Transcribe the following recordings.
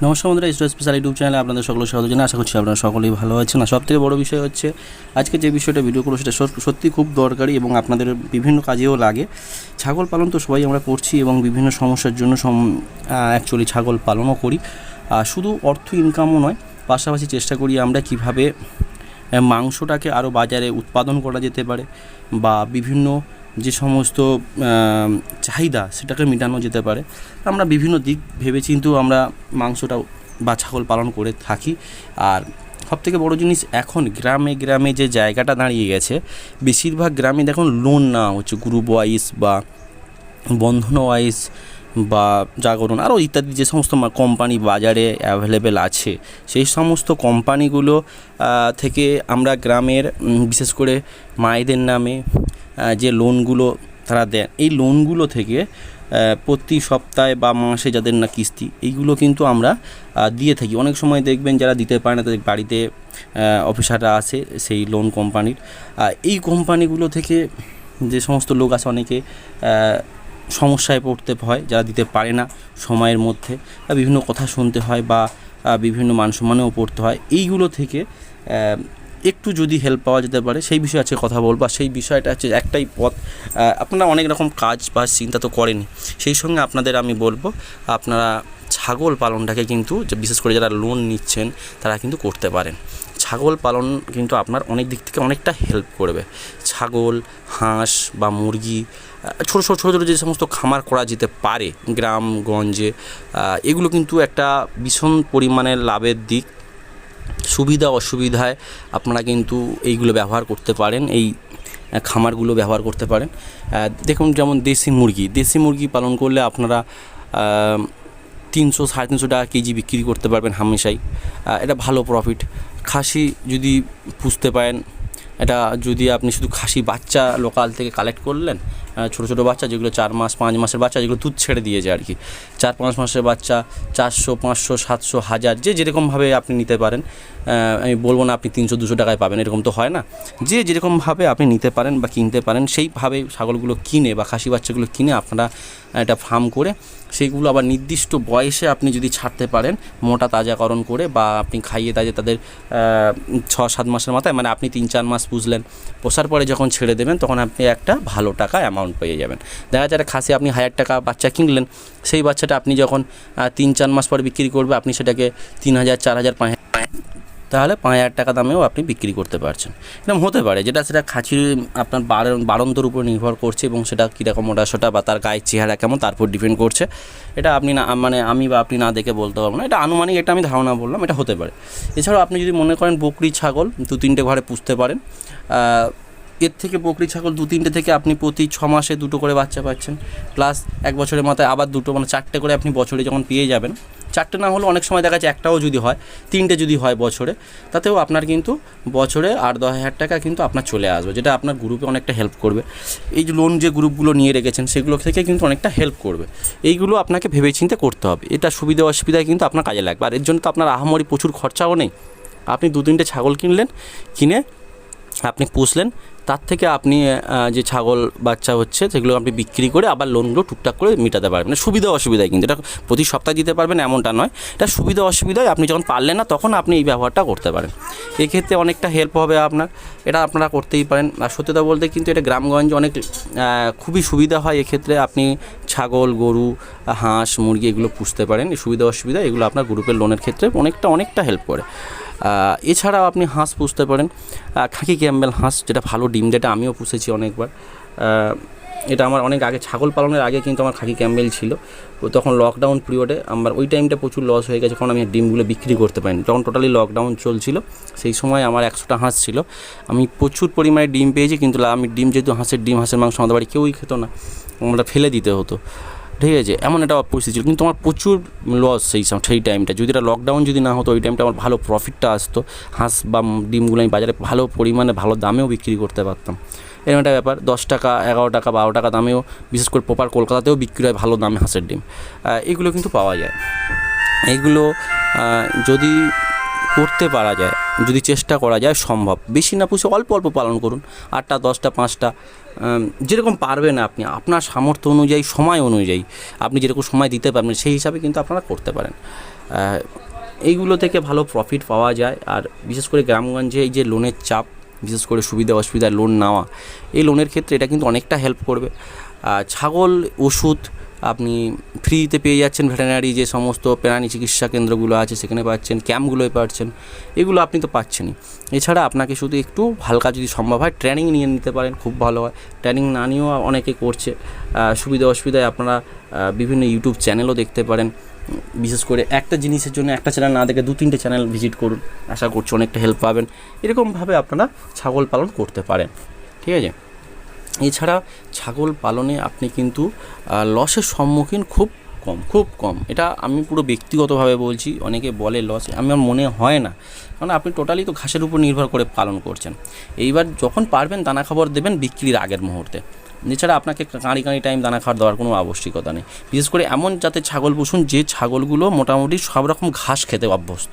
নমস্কার বন্ধুরা ISRO special YouTube চ্যানেলে আপনাদের সকলের স্বাগত জানাই। আশা করছি আপনারা সকলেই ভালো আছেন। আর সব থেকে বড় বিষয় হচ্ছে, আজকে যে বিষয়টা ভিডিও করব সেটা সত- সত্যি খুব দরকারি এবং আপনাদের বিভিন্ন কাজেও লাগে। ছাগল পালন তো সবাই আমরা করছি এবং বিভিন্ন সমস্যার জন্য অ্যাকচুয়ালি ছাগল পালনও করি। আর শুধু অর্থ ইনকামও নয়, পাশাপাশি চেষ্টা করি আমরা কীভাবে মাংসটাকে আরও বাজারে উৎপাদন করা যেতে পারে বা বিভিন্ন যে সমস্ত চাহিদা সেটাকে মেটানো যেতে পারে, আমরা বিভিন্ন দিক ভেবে কিন্তু আমরা মাংসটা বা ছাগল পালন করে থাকি। আর সবথেকে বড় জিনিস, এখন গ্রামে গ্রামে যে জায়গাটা দাঁড়িয়ে গেছে, বেশিরভাগ গ্রামে দেখুন লোন না হচ্ছে গ্রুপ ওয়াইজ বা বন্ধন ওয়াইজ বা জাগরণ, আরও ইত্যাদি যে সমস্ত কোম্পানি বাজারে অ্যাভেলেবেল আছে, সেই সমস্ত কোম্পানিগুলো থেকে আমরা গ্রামের বিশেষ করে মায়েদের নামে যে লোনগুলো তারা দেন, এই লোনগুলো থেকে প্রতি সপ্তাহে বা মাসে যাদের না কিস্তি, এইগুলো কিন্তু আমরা দিয়ে থাকি। অনেক সময় দেখবেন যারা দিতে পারে না, তাদের বাড়িতে অফিসাররা আসে সেই লোন কোম্পানির। এই কোম্পানিগুলো থেকে যে সমস্ত লোক আছে, অনেকে সমস্যায় পড়তে হয়, যারা দিতে পারে না সময়ের মধ্যে বিভিন্ন কথা শুনতে হয়, বা বিভিন্ন মান সম্মানেও পড়তে হয়। এইগুলো থেকে একটু যদি হেল্প পাওয়া যেতে পারে, সেই বিষয়ে আছে কথা বলব। সেই বিষয়টা হচ্ছে একটাই পথ আপনারা অনেক রকম কাজ বা চিন্তা তো করেনি সেই সঙ্গে আপনাদের আমি বলব, আপনারা ছাগল পালনটাকে কিন্তু যে বিশেষ করে যারা লোন নিচ্ছেন, তারা কিন্তু করতে পারেন। ছাগল পালন কিন্তু আপনার অনেক দিক থেকে অনেকটা হেল্প করবে। ছাগল, হাঁস বা মুরগি ছোটো ছোটো ছোটো ছোটো যে সমস্ত খামার করা যেতে পারে গ্রামগঞ্জে এগুলো কিন্তু একটা ভীষণ পরিমাণে লাভের দিক। সুবিধা অসুবিধায় আপনারা কিন্তু এইগুলো ব্যবহার করতে পারেন, এই খামারগুলো ব্যবহার করতে পারেন। দেখুন যেমন দেশি মুরগি দেশি মুরগি পালন করলে আপনারা তিনশো, সাড়ে তিনশো টাকা কেজি বিক্রি করতে পারবেন হামেশাই। এটা ভালো প্রফিট খাসি যদি পুষতে পারেন, এটা যদি আপনি শুধু খাসি বাচ্চা লোকাল থেকে কালেক্ট করলেন ছোটো ছোটো বাচ্চা যেগুলো চার মাস, পাঁচ মাসের বাচ্চা যেগুলো দুধ ছেড়ে দিয়ে যায় আর কি। চার, পাঁচ মাসের বাচ্চা, চারশো, পাঁচশো, সাতশো, হাজার, যে যেরকমভাবে আপনি নিতে পারেন আমি বলব না আপনি তিনশো, দুশো টাকায় পাবেন, এরকম তো হয় না। যে যেরকমভাবে আপনি নিতে পারেন বা কিনতে পারেন, সেইভাবে ছাগলগুলো কিনে বা খাসি বাচ্চাগুলো কিনে আপনারা একটা ফার্ম করে সেইগুলো আবার নির্দিষ্ট বয়সে আপনি যদি ছাড়তে পারেন, মোটা তাজাকরণ করে বা আপনি খাইয়ে তাজে তাদের ছ, সাত মাসের মাথায় মানে আপনি তিন, চার মাস পুষলেন পোষার পরে যখন ছেড়ে দেবেন, তখন আপনি একটা ভালো টাকা অ্যামাউন্ট পেয়ে যাবেন। দেখা যাচ্ছে খাসি আপনি হাজার টাকা বাচ্চা কিনলেন, সেই বাচ্চাটা আপনি যখন তিন চার মাস পরে বিক্রি করবে, আপনি সেটাকে তিন হাজার, চার হাজার, পাঁচ তাহলে পাঁচ হাজার টাকা দামেও আপনি বিক্রি করতে পারছেন। এরকম হতে পারে, যেটা সেটা খাঁচির আপনার বাড়ন, বাড়ন্তর উপর নির্ভর করছে এবং সেটা কীরকম ওটা সেটা বা তার গায়ের চেহারা কেমন, তার উপর ডিপেন্ড করছে। এটা আপনি না মানে আমি বা আপনি না দেখে বলতে পারব না, এটা আনুমানিক এটা আমি ধারণা বললাম, এটা হতে পারে। এছাড়াও আপনি যদি মনে করেন বকরি, ছাগল দু তিনটে ঘরে পুষতে পারেন এর থেকে বকরি ছাগল দু তিনটে থেকে আপনি প্রতি ছ মাসে দুটো করে বাচ্চা পাচ্ছেন। প্লাস এক বছরের মাথায় আবার দুটো মানে চারটে করে আপনি বছরে যখন পেয়ে যাবেন। চারটে না হলেও অনেক সময় দেখা যাচ্ছে একটাও যদি হয়, তিনটে যদি হয় বছরে, তাতেও আপনার কিন্তু বছরে আট, দশ হাজার টাকা কিন্তু আপনার চলে আসবে, যেটা আপনার গ্রুপে অনেকটা হেল্প করবে। এই যে লোন যে গ্রুপগুলো নিয়ে রেখেছেন, সেগুলো থেকে কিন্তু অনেকটা হেল্প করবে। এইগুলো আপনাকে ভেবেচিন্তে করতে হবে। এটা সুবিধা, অসুবিধায় কিন্তু আপনার কাজে লাগবে। আর এর জন্য তো আপনার আহামরি প্রচুর খরচাও নেই। আপনি দু তিনটে ছাগল কিনলেন, কিনে আপনি পুষলেন তার থেকে আপনি যে ছাগল বাচ্চা হচ্ছে, সেগুলো আপনি বিক্রি করে আবার লোনগুলো টুকটাক করে মেটাতে পারবেন। মানে সুবিধা অসুবিধায় কিন্তু, এটা প্রতি সপ্তাহে দিতে পারবেন, এমনটা নয়। এটা সুবিধা অসুবিধায় আপনি যখন পারলেন না, তখন আপনি এই ব্যবহারটা করতে পারেন। এক্ষেত্রে অনেকটা হেল্প হবে আপনার। এটা আপনারা করতেই পারেন। আর সত্যতা বলতে কিন্তু এটা গ্রামগঞ্জে অনেক খুবই সুবিধা হয়। এক্ষেত্রে আপনি ছাগল, গরু, হাঁস, মুরগি এগুলো পুষতে পারেন। সুবিধা অসুবিধা, এগুলো আপনার গ্রুপের লোনের ক্ষেত্রে অনেকটা অনেকটা হেল্প করে। এছাড়াও আপনি হাঁস পুষতে পারেন। খাকি ক্যাম্বেল হাঁস, যেটা ভালো ডিম, যেটা আমিও পুষেছি অনেকবার। এটা আমার অনেক আগে, ছাগল পালনের আগে কিন্তু আমার খাকি ক্যাম্বেল ছিল। তখন লকডাউন পিরিয়ডে আমার ওই টাইমটা প্রচুর লস হয়ে গেছে কারণ আমি ডিমগুলো বিক্রি করতে পারিনি। তখন টোটালি লকডাউন চলছিল, সেই সময় আমার একশোটা হাঁস ছিল। আমি প্রচুর পরিমাণে ডিম পেয়েছি, কিন্তু আমি ডিম যেহেতু হাঁসের, ডিম, হাঁসের মাংস আমাদের বাড়ি কেউই খেত না আমরা ফেলে দিতে হতো। ঠিক আছে এমন একটা পরিস্থিতি ছিল। কিন্তু আমার প্রচুর লস সেই সেই টাইমটা যদি এটা লকডাউন যদি না হতো ওই টাইমটা আমার ভালো প্রফিটটা আসতো। হাঁস বা ডিমগুলো আমি বাজারে ভালো পরিমাণে ভালো দামেও বিক্রি করতে পারতাম। এরকম একটা ব্যাপার। দশ টাকা এগারো টাকা বারো টাকা দামেও বিশেষ করে প্রপার কলকাতাতেও বিক্রি হয় ভালো দামে হাঁসের ডিম। এগুলো কিন্তু পাওয়া যায়। এইগুলো আহ, যদি করতে পারা যায়, যদি চেষ্টা করা যায় সম্ভব। বেশি না, পুষে অল্প অল্প পালন করুন, আটটা, দশটা, পাঁচটা যেরকম পারবেন আপনি, আপনার সামর্থ্য অনুযায়ী, সময় অনুযায়ী। আপনি যেরকম সময় দিতে পারবেন, সেই হিসাবে কিন্তু আপনারা করতে পারেন। এইগুলো থেকে ভালো প্রফিট পাওয়া যায়, আর বিশেষ করে গ্রামগঞ্জে এই যে লোনের চাপ, বিশেষ করে সুবিধা অসুবিধা লোন নেওয়া, এই লোনের ক্ষেত্রে এটা কিন্তু অনেকটা হেল্প করবে। ছাগল, ওষুধ আপনি ফ্রিতে পেয়ে যাচ্ছেন ভেটেরিনারি যে সমস্ত প্রাণী চিকিৎসা কেন্দ্রগুলো আছে, সেখানে পাচ্ছেন, ক্যাম্পগুলোয় পাচ্ছেন, এগুলো আপনি তো পাচ্ছেনই। এছাড়া আপনাকে শুধু একটু হালকা যদি সম্ভব হয়, ট্রেনিং নিয়ে নিতে পারেন, খুব ভালো হয়। ট্রেনিং না নিয়েও অনেকে করছে। সুবিধা অসুবিধায় আপনারা বিভিন্ন ইউটিউব চ্যানেলও দেখতে পারেন। বিশেষ করে একটা জিনিসের জন্য একটা চ্যানেল না দেখে দু তিনটে চ্যানেল ভিজিট করুন। আশা করছি অনেকটা হেল্প পাবেন। এরকমভাবে আপনারা ছাগল পালন করতে পারেন। ঠিক আছে? এছাড়া ছাগল পালনে আপনি কিন্তু লসের সম্মুখীন খুব কম খুব কম। এটা আমি পুরো ব্যক্তিগতভাবে বলছি, অনেকে বলে লস আমার মনে হয় না। কারণ আপনি টোটালি তো ঘাসের উপর নির্ভর করে পালন করছেন। এইবার যখন পারবেন দানা খাবার দেবেন বিক্রির আগের মুহূর্তে। এছাড়া আপনাকে কাঁড়ি কাঁড়ি টাইম দানা খাওয়ার দেওয়ার কোনো আবশ্যিকতা নেই। বিশেষ করে এমন যাতে ছাগল পুষুন, যে ছাগলগুলো মোটামুটি সব রকম ঘাস খেতে অভ্যস্ত।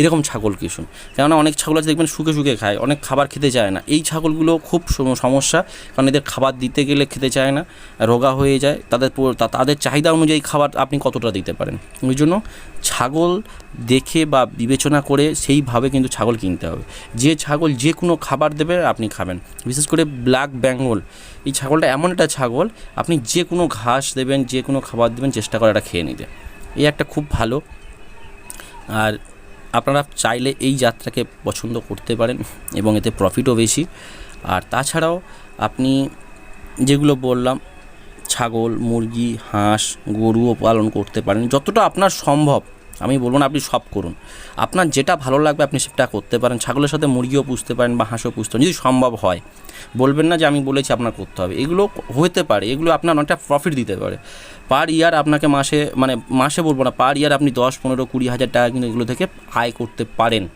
এরকম ছাগল কিশুন কেননা অনেক ছাগল আছে দেখবেন শুকে শুকে খায়, অনেক খাবার খেতে চায় না। এই ছাগলগুলো খুব সমস্যা, কারণ এদের খাবার দিতে গেলে খেতে চায় না, রোগা হয়ে যায়। তাদের তাদের চাহিদা অনুযায়ী খাবার আপনি কতটা দিতে পারেন? ওই জন্য ছাগল দেখে বা বিবেচনা করে সেইভাবে কিন্তু ছাগল কিনতে হবে। যে ছাগল যে কোনো খাবার দেবে আপনি খাবেন। বিশেষ করে ব্ল্যাক বেঙ্গল, এই ছাগলটা এমন একটা ছাগল, আপনি যে কোনো ঘাস দেবেন যে কোনো খাবার দেবেন, চেষ্টা করে এটা খেয়ে নিতে। এই একটা খুব ভালো। আর আপনারা চাইলে এই যাত্রাকে পছন্দ করতে পারেন এবং এতে প্রফিটও বেশি। আর তাছাড়াও আপনি যেগুলো বললাম, ছাগল, মুরগি, হাঁস, গরুও পালন করতে পারেন। যতটা আপনার সম্ভব আমি বলব না আপনি সব করুন। আপনার যেটা ভালো লাগবে আপনি সেটা করতে পারেন। ছাগলের সাথে মুরগিও পুষতে পারেন বা হাঁসও পুষতে পারেন। যদি সম্ভব হয়, বলবেন না যে আমি বলেছি আপনার করতে হবে। এগুলো হতে পারে। এগুলো আপনার অনেকটা প্রফিট দিতে পারে। পার ইয়ার আপনাকে মাসে মানে মাসে বলব না পার ইয়ার আপনি দশ, পনেরো, কুড়ি হাজার টাকা কিন্তু এগুলো থেকে আয় করতে পারেন।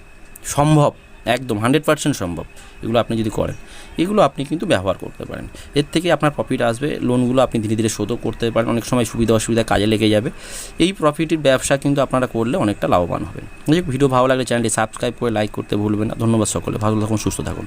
সম্ভব। একদম হান্ড্রেড পার্সেন্ট সম্ভব। এগুলো আপনি যদি করেন, এগুলো আপনি কিন্তু ব্যবহার করতে পারেন। এর থেকে আপনার প্রফিট আসবে লোনগুলো আপনি ধীরে ধীরে শোধও করতে পারেন, অনেক সময় সুবিধা অসুবিধা কাজে লেগে যাবে। এই প্রফিটের ব্যবসা কিন্তু আপনারা করলে অনেকটা লাভবান হবেন। ভিডিও ভালো লাগলে চ্যানেলটি সাবস্ক্রাইব করে লাইক করতে ভুলবেন না। ধন্যবাদ সকলে, ভালো থাকুন, সুস্থ থাকুন।